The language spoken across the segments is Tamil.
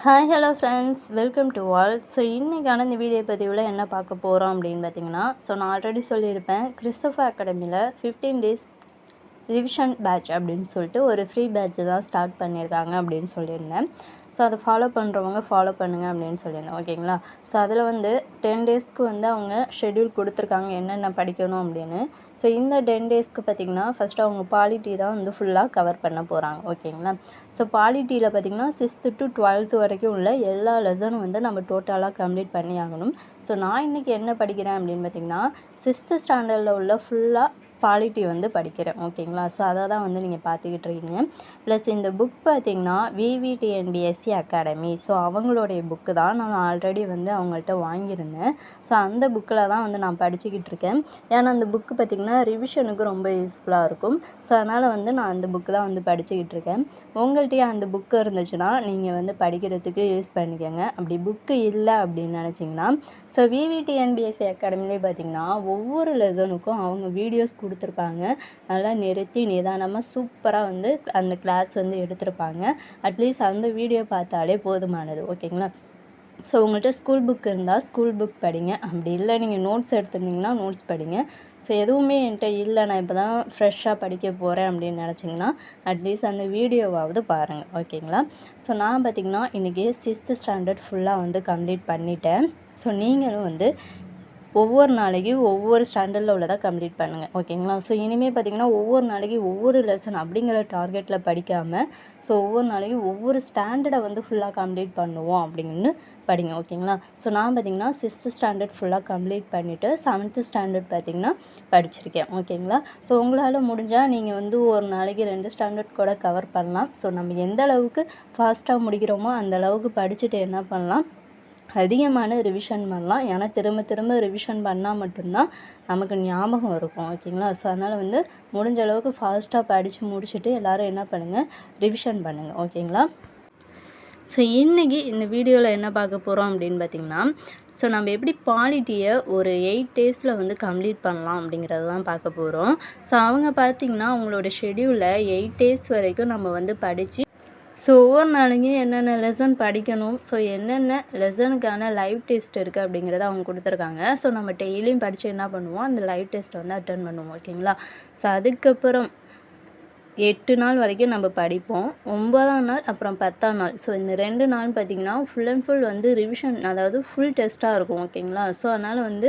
Hi hello friends welcome to all so இன்றைக்கான இந்த வீடியோ பதிவில் என்ன பார்க்க போகிறோம் அப்படின்னு பார்த்தீங்கன்னா ஸோ நான் ஆல்ரெடி சொல்லியிருப்பேன் கிறிஸ்டோஃபர் அகாடமியில் ஃபிஃப்டீன் டேஸ் ரிவிஷன் பேட்ச் அப்படின்னு சொல்லிட்டு ஒரு ஃப்ரீ பேட்ச் தான் ஸ்டார்ட் பண்ணியிருக்காங்க அப்படின்னு சொல்லியிருந்தேன். ஸோ அதை ஃபாலோ பண்ணுறவங்க ஃபாலோ பண்ணுங்கள் அப்படின்னு சொல்லியிருந்தேன். ஓகேங்களா? ஸோ அதில் வந்து டென் டேஸ்க்கு வந்து அவங்க ஷெட்யூல் கொடுத்துருக்காங்க என்னென்ன படிக்கணும் அப்படின்னு. ஸோ இந்த டென் டேஸ்க்கு பார்த்திங்கன்னா ஃபஸ்ட்டு அவங்க பாலிட்டி தான் வந்து ஃபுல்லாக கவர் பண்ண போகிறாங்க ஓகேங்களா? ஸோ பாலிட்டியில் பார்த்திங்கன்னா சிக்ஸ்த்து டு டுவெல்த்து வரைக்கும் உள்ள எல்லா லெசனும் வந்து நம்ம டோட்டலாக கம்ப்ளீட் பண்ணி ஆகணும் ஸோ நான் இன்றைக்கி என்ன படிக்கிறேன் அப்படின்னு பார்த்திங்கன்னா சிக்ஸ்த்து ஸ்டாண்டர்டில் உள்ள ஃபுல்லாக பாலிட்டி வந்து படிக்கிறேன் ஓகேங்களா? ஸோ அதை தான் வந்து நீங்கள் பார்த்துக்கிட்டு இருக்கீங்க ப்ளஸ் இந்த புக் பார்த்திங்கன்னா விவிடிஎன்பிஎஸ்சி அகாடமி ஸோ அவங்களுடைய புக்கு தான் நான் ஆல்ரெடி வந்து அவங்கள்ட்ட வாங்கியிருந்தேன். ஸோ அந்த புக்கில் தான் வந்து நான் படிச்சுக்கிட்டு இருக்கேன் ஏன்னா அந்த புக்கு பார்த்திங்கன்னா ரிவிஷனுக்கு ரொம்ப யூஸ்ஃபுல்லாக இருக்கும். ஸோ அதனால் வந்து நான் அந்த புக்கு தான் வந்து படிச்சுக்கிட்டு இருக்கேன் உங்கள்கிட்டயே அந்த புக்கு இருந்துச்சுன்னா நீங்கள் வந்து படிக்கிறதுக்கு யூஸ் பண்ணிக்கோங்க. அப்படி புக்கு இல்லை அப்படின்னு நினச்சிங்கன்னா ஸோ விவிடிஎன்பிஎஸ்சி அகாடமிலே பார்த்திங்கன்னா ஒவ்வொரு லெசனுக்கும் அவங்க வீடியோஸ் கொடுத்துருப்பாங்க. நல்லா நிறுத்தி நிதானமாக சூப்பராக வந்து அந்த கிளாஸ் வந்து எடுத்திருப்பாங்க. அட்லீஸ்ட் அந்த வீடியோ பார்த்தாலே போதுமானது. ஓகேங்களா ஸோ உங்கள்கிட்ட ஸ்கூல் புக் இருந்தால் ஸ்கூல் புக் படிங்க. அப்படி இல்லை நீங்கள் நோட்ஸ் எடுத்துருந்தீங்கன்னா நோட்ஸ் படிங்க. ஸோ எதுவுமே என்கிட்ட இல்லை. நான் இப்போ தான் ஃப்ரெஷ்ஷாக படிக்க போகிறேன் அப்படின்னு நினச்சிங்கன்னா அட்லீஸ்ட் அந்த வீடியோவாவது பாருங்கள் ஓகேங்களா ஸோ நான் பார்த்திங்கன்னா இன்றைக்கி சிக்ஸ்த்து ஸ்டாண்டர்ட் ஃபுல்லாக வந்து கம்ப்ளீட் பண்ணிட்டேன். ஸோ நீங்களும் வந்து ஒவ்வொரு நாளைக்கு ஒவ்வொரு ஸ்டாண்டர்டில் உள்ளதாக கம்ப்ளீட் பண்ணுங்கள் ஓகேங்களா ஸோ இனிமேல் பார்த்திங்கன்னா ஒவ்வொரு நாளைக்கு ஒவ்வொரு லெசன் அப்படிங்கிற டார்கெட்டில் படிக்காமல் ஸோ ஒவ்வொரு நாளைக்கு ஒவ்வொரு ஸ்டாண்டர்டை வந்து ஃபுல்லாக கம்ப்ளீட் பண்ணுவோம் அப்படின்னு படிங்க. ஓகேங்களா ஸோ நான் பார்த்திங்கன்னா சிக்ஸ்த்து ஸ்டாண்டர்ட் ஃபுல்லாக கம்ப்ளீட் பண்ணிவிட்டு செவன்த்து ஸ்டாண்டர்ட் பார்த்திங்கன்னா படிச்சிருக்கேன். ஓகேங்களா ஸோ உங்களால் முடிஞ்சால் நீங்கள் வந்து ஒரு நாளைக்கு ரெண்டு ஸ்டாண்டர்ட் கூட கவர் பண்ணலாம். ஸோ நம்ம எந்த அளவுக்கு ஃபாஸ்ட்டாக முடிக்கிறோமோ அந்த அளவுக்கு படிச்சுட்டு என்ன பண்ணலாம்? அதிகமான ரிவிஷன் பண்ணலாம். ஏன்னா திரும்ப திரும்ப ரிவிஷன் பண்ணால் மட்டும்தான் நமக்கு ஞாபகம் இருக்கும். ஓகேங்களா ஸோ அதனால் வந்து முடிஞ்ச அளவுக்கு ஃபாஸ்ட்டாக படித்து முடிச்சுட்டு எல்லோரும் என்ன பண்ணுங்கள் ரிவிஷன் பண்ணுங்கள் ஓகேங்களா ஸோ இன்றைக்கி இந்த வீடியோவில் என்ன பார்க்க போகிறோம் அப்படின்னு பார்த்திங்கன்னா ஸோ நம்ம எப்படி பாலிட்டியை ஒரு எயிட் டேஸில் வந்து கம்ப்ளீட் பண்ணலாம் அப்படிங்கிறத தான் பார்க்க போகிறோம் ஸோ அவங்க பார்த்திங்கன்னா அவங்களோட ஷெடியூலில் எயிட் டேஸ் வரைக்கும் நம்ம வந்து படித்து ஸோ ஒவ்வொரு நாளைக்கும் என்னென்ன லெசன் படிக்கணும்? ஸோ என்னென்ன லெசனுக்கான லைவ் டெஸ்ட் இருக்குது அப்படிங்கிறத அவங்க கொடுத்துருக்காங்க. ஸோ நம்ம டெய்லியும் படித்து என்ன பண்ணுவோம்? அந்த லைவ் டெஸ்ட்டை வந்து அட்டன் பண்ணுவோம் ஓகேங்களா ஸோ அதுக்கப்புறம் எட்டு நாள் வரைக்கும் நம்ம படிப்போம். ஒன்பதாம் நாள் அப்புறம் பத்தாம் நாள். ஸோ இந்த ரெண்டு நாள் பார்த்திங்கன்னா ஃபுல் அண்ட் ஃபுல் வந்து ரிவிஷன் அதாவது ஃபுல் டெஸ்ட்டாக இருக்கும் ஓகேங்களா ஸோ அதனால் வந்து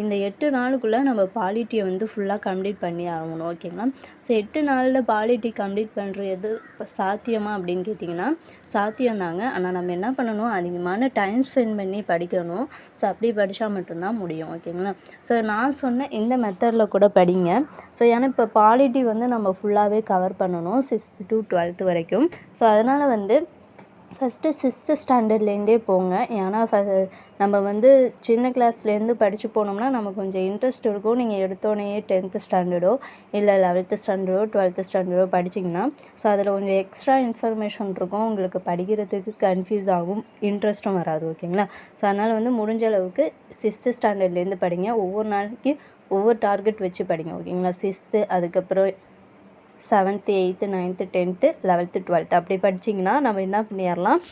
இந்த எட்டு நாளுக்குள்ளே நம்ம பாலிட்டியை வந்து ஃபுல்லாக கம்ப்ளீட் பண்ணி ஆகணும் ஓகேங்களா ஸோ எட்டு நாளில் பாலிட்டி கம்ப்ளீட் பண்ணுறது இப்போ சாத்தியமா அப்படின்னு கேட்டிங்கன்னா சாத்தியம்தாங்க. ஆனால் நம்ம என்ன பண்ணணும்? அதிகமான டைம் ஸ்பெண்ட் பண்ணி படிக்கணும். ஸோ அப்படி படித்தா மட்டும்தான் முடியும் ஓகேங்களா ஸோ நான் சொன்ன இந்த மெத்தடில் கூட படிங்க. ஸோ ஏன்னா இப்போ பாலிட்டி வந்து நம்ம ஃபுல்லாகவே கவர் பண்ணணும் சிக்ஸ்த்து டு டுவெல்த்து வரைக்கும். ஸோ அதனால் வந்து ஃபஸ்ட்டு சிக்ஸ்த்து ஸ்டாண்டர்ட்லேருந்தே போங்க. ஏன்னா ஃப நம்ம வந்து சின்ன கிளாஸ்லேருந்து படித்து போனோம்னா நமக்கு கொஞ்சம் இன்ட்ரெஸ்ட் இருக்கும். நீங்கள் எடுத்தோடனே டென்த்து ஸ்டாண்டர்டோ இல்லை லெவல்த்து ஸ்டாண்டர்டோ டுவெல்த்து ஸ்டாண்டர்டோ படிச்சிங்கன்னா ஸோ அதில் கொஞ்சம் எக்ஸ்ட்ரா இன்ஃபர்மேஷன் இருக்கும். உங்களுக்கு படிக்கிறதுக்கு கன்ஃபியூஸ் ஆகும். இன்ட்ரெஸ்ட்டும் வராது ஓகேங்களா? ஸோ அதனால் வந்து முடிஞ்ச அளவுக்கு சிக்ஸ்த்து ஸ்டாண்டர்ட்லேருந்து படிங்க. ஒவ்வொரு நாளைக்கு ஒவ்வொரு டார்கெட் வச்சு படிங்க ஓகேங்களா? சிக்ஸ்த்து அதுக்கப்புறம் seventh eighth ninth tenth eleventh twelfth அப்படி படிச்சிங்கன்னா நம்ம என்ன பண்ணிடலாம்?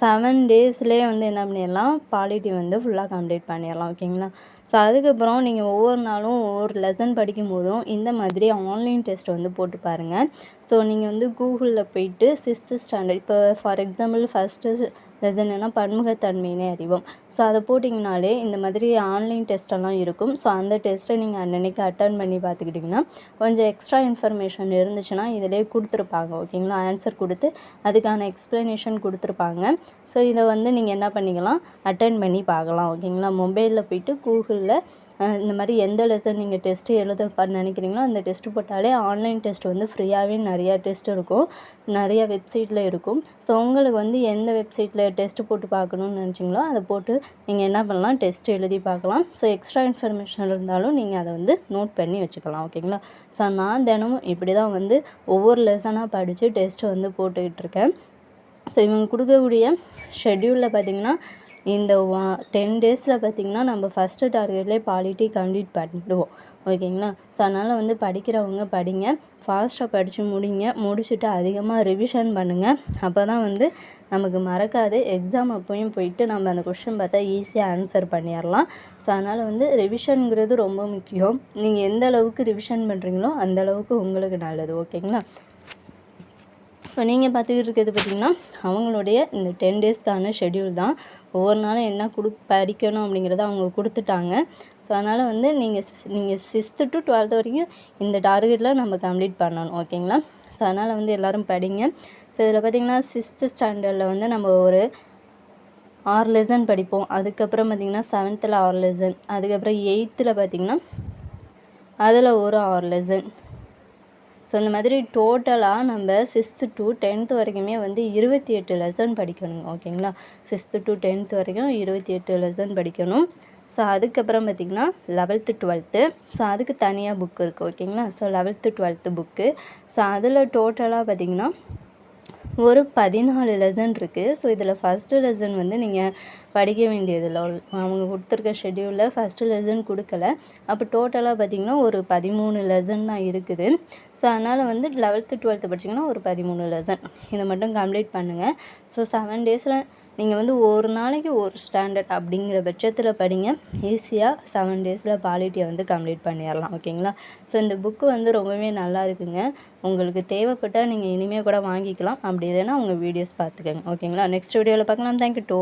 செவன் டேஸ்லேயே வந்து என்ன பண்ணிடலாம்? பாலிட்டி வந்து ஃபுல்லாக கம்ப்ளீட் பண்ணிடலாம் ஓகேங்களா ஸோ அதுக்கப்புறம் நீங்கள் ஒவ்வொரு நாளும் ஒவ்வொரு லெசன் படிக்கும் போதும் இந்த மாதிரி ஆன்லைன் டெஸ்ட் வந்து போட்டு பாருங்கள் ஸோ நீங்கள் வந்து கூகுளில் போயிட்டு சிக்ஸ்த்து ஸ்டாண்டர்ட் இப்போ ஃபார் எக்ஸாம்பிள் ஃபஸ்ட்டு லெசன் என்ன பன்முகத்தன்மையினே அறிவோம். ஸோ அதை போட்டிங்கனாலே இந்த மாதிரி ஆன்லைன் டெஸ்ட்டெல்லாம் இருக்கும். ஸோ அந்த டெஸ்ட்டை நீங்கள் அன்னன்னைக்கு அட்டன் பண்ணி பார்த்துக்கிட்டிங்கன்னா கொஞ்சம் எக்ஸ்ட்ரா இன்ஃபர்மேஷன் இருந்துச்சுன்னா இதிலே கொடுத்துருப்பாங்க ஓகேங்களா ஆன்சர் கொடுத்து அதுக்கான எக்ஸ்ப்ளனேஷன் கொடுத்துருப்பாங்க. ஸோ இதை வந்து நீங்கள் என்ன பண்ணிக்கலாம்? அட்டன் பண்ணி பார்க்கலாம் ஓகேங்களா மொபைலில் போயிட்டு ஸ்கூலில் இந்த மாதிரி எந்த லெசன் நீங்கள் டெஸ்ட்டு எழுத நினைக்கிறீங்களோ அந்த டெஸ்ட்டு போட்டாலே ஆன்லைன் டெஸ்ட் வந்து ஃப்ரீயாகவே நிறையா டெஸ்ட் இருக்கும். நிறையா வெப்சைட்டில் இருக்கும். ஸோ உங்களுக்கு வந்து எந்த வெப்சைட்டில் டெஸ்ட்டு போட்டு பார்க்கணுன்னு நினச்சிங்களோ அதை போட்டு நீங்கள் என்ன பண்ணலாம்? டெஸ்ட் எழுதி பார்க்கலாம். ஸோ எக்ஸ்ட்ரா இன்ஃபர்மேஷன் இருந்தாலும் நீங்கள் அதை வந்து நோட் பண்ணி வச்சுக்கலாம் ஓகேங்களா? ஸோ நான் தினமும் இப்படி தான் வந்து ஒவ்வொரு லெசனாக படித்து டெஸ்ட்டு வந்து போட்டுக்கிட்டு இருக்கேன். ஸோ இவங்க கொடுக்கக்கூடிய ஷெட்யூலில் பார்த்திங்கன்னா இந்த வா டென் டேஸில் பார்த்திங்கன்னா நம்ம ஃபஸ்ட்டு டார்கெட்லேயே பாலிட்டி கம்ப்ளீட் பண்ணிவிடுவோம் ஓகேங்களா? ஸோ அதனால் வந்து படிக்கிறவங்க படிங்க. ஃபாஸ்ட்டாக படித்து முடிங்க. முடிச்சுட்டு அதிகமாக ரிவிஷன் பண்ணுங்கள் அப்போ தான் வந்து நமக்கு மறக்காது. எக்ஸாம் அப்போயும் போயிட்டு நம்ம அந்த கொஷின் பார்த்தா ஈஸியாக ஆன்சர் பண்ணிடலாம். ஸோ அதனால் வந்து ரிவிஷனுங்கிறது ரொம்ப முக்கியம். நீங்கள் எந்த அளவுக்கு ரிவிஷன் பண்ணுறீங்களோ அந்த அளவுக்கு உங்களுக்கு நல்லது. ஓகேங்களா? ஸோ நீங்கள் பார்த்துக்கிட்டு இருக்கிறது பார்த்திங்கன்னா அவங்களுடைய இந்த டென் டேஸ்க்கான ஷெட்யூல் தான். ஒவ்வொரு நாளும் என்ன கொடு படிக்கணும் அப்படிங்கிறத அவங்க கொடுத்துட்டாங்க. ஸோ அதனால் வந்து நீங்கள் நீங்கள் சிக்ஸ்த்து டு டுவெல்த்து வரைக்கும் இந்த டார்கெட்டில் நம்ம கம்ப்ளீட் பண்ணணும் ஓகேங்களா? ஸோ அதனால் வந்து எல்லோரும் படிங்க. ஸோ இதில் பார்த்திங்கன்னா சிக்ஸ்த்து ஸ்டாண்டர்டில் வந்து நம்ம ஒரு ஆறு லெசன் படிப்போம். அதுக்கப்புறம் பார்த்திங்கன்னா செவன்த்தில் ஆறு லெசன் அதுக்கப்புறம் எயித்தில் பார்த்திங்கன்னா அதில் ஒரு ஆறு லெசன் ஸோ இந்த மாதிரி டோட்டலாக நம்ம சிக்ஸ்த்து டு டென்த்து வரைக்குமே வந்து இருபத்தி எட்டு லெசன் படிக்கணுங்க ஓகேங்களா? சிக்ஸ்த்து டு டென்த்து வரைக்கும் இருபத்தி எட்டு லெசன் படிக்கணும். ஸோ அதுக்கப்புறம் பார்த்திங்கன்னா லெவல்த்து டுவெல்த்து ஸோ அதுக்கு தனியாக புக் இருக்குது ஓகேங்களா? So eleventh twelfth book so அதில் டோட்டலாக பார்த்திங்கன்னா ஒரு பதினாலு லெசன் இருக்குது ஸோ இதில் ஃபஸ்ட்டு லெசன் வந்து நீங்கள் படிக்க வேண்டியதில்லை அவங்க கொடுத்துருக்க ஷெட்யூலில் ஃபஸ்ட்டு லெசன் கொடுக்கல. அப்போ டோட்டலாக பார்த்திங்கன்னா ஒரு பதிமூணு லெசன் தான் இருக்குது. ஸோ அதனால் வந்து லெவல்த்து டுவெல்த்து படிச்சிங்கன்னா ஒரு பதிமூணு லெசன் இதை மட்டும் கம்ப்ளீட் பண்ணுங்கள் ஸோ செவன் டேஸில் நீங்கள் வந்து ஒரு நாளைக்கு ஒரு ஸ்டாண்டர்ட் அப்படிங்கிற பட்சத்தில் படிங்க. ஈஸியாக செவன் டேஸில் பாலிட்டியை வந்து கம்ப்ளீட் பண்ணிடலாம். ஓகேங்களா? ஸோ இந்த புக்கு வந்து ரொம்பவே நல்லா இருக்குங்க. உங்களுக்கு தேவைப்பட்டால் நீங்கள் இனிமேல் கூட வாங்கிக்கலாம். அப்படி இல்லைன்னா உங்கள் வீடியோஸ் பார்த்துக்கோங்க. ஓகேங்களா? நெக்ஸ்ட் வீடியோவில் பார்க்கலாம். Thank you two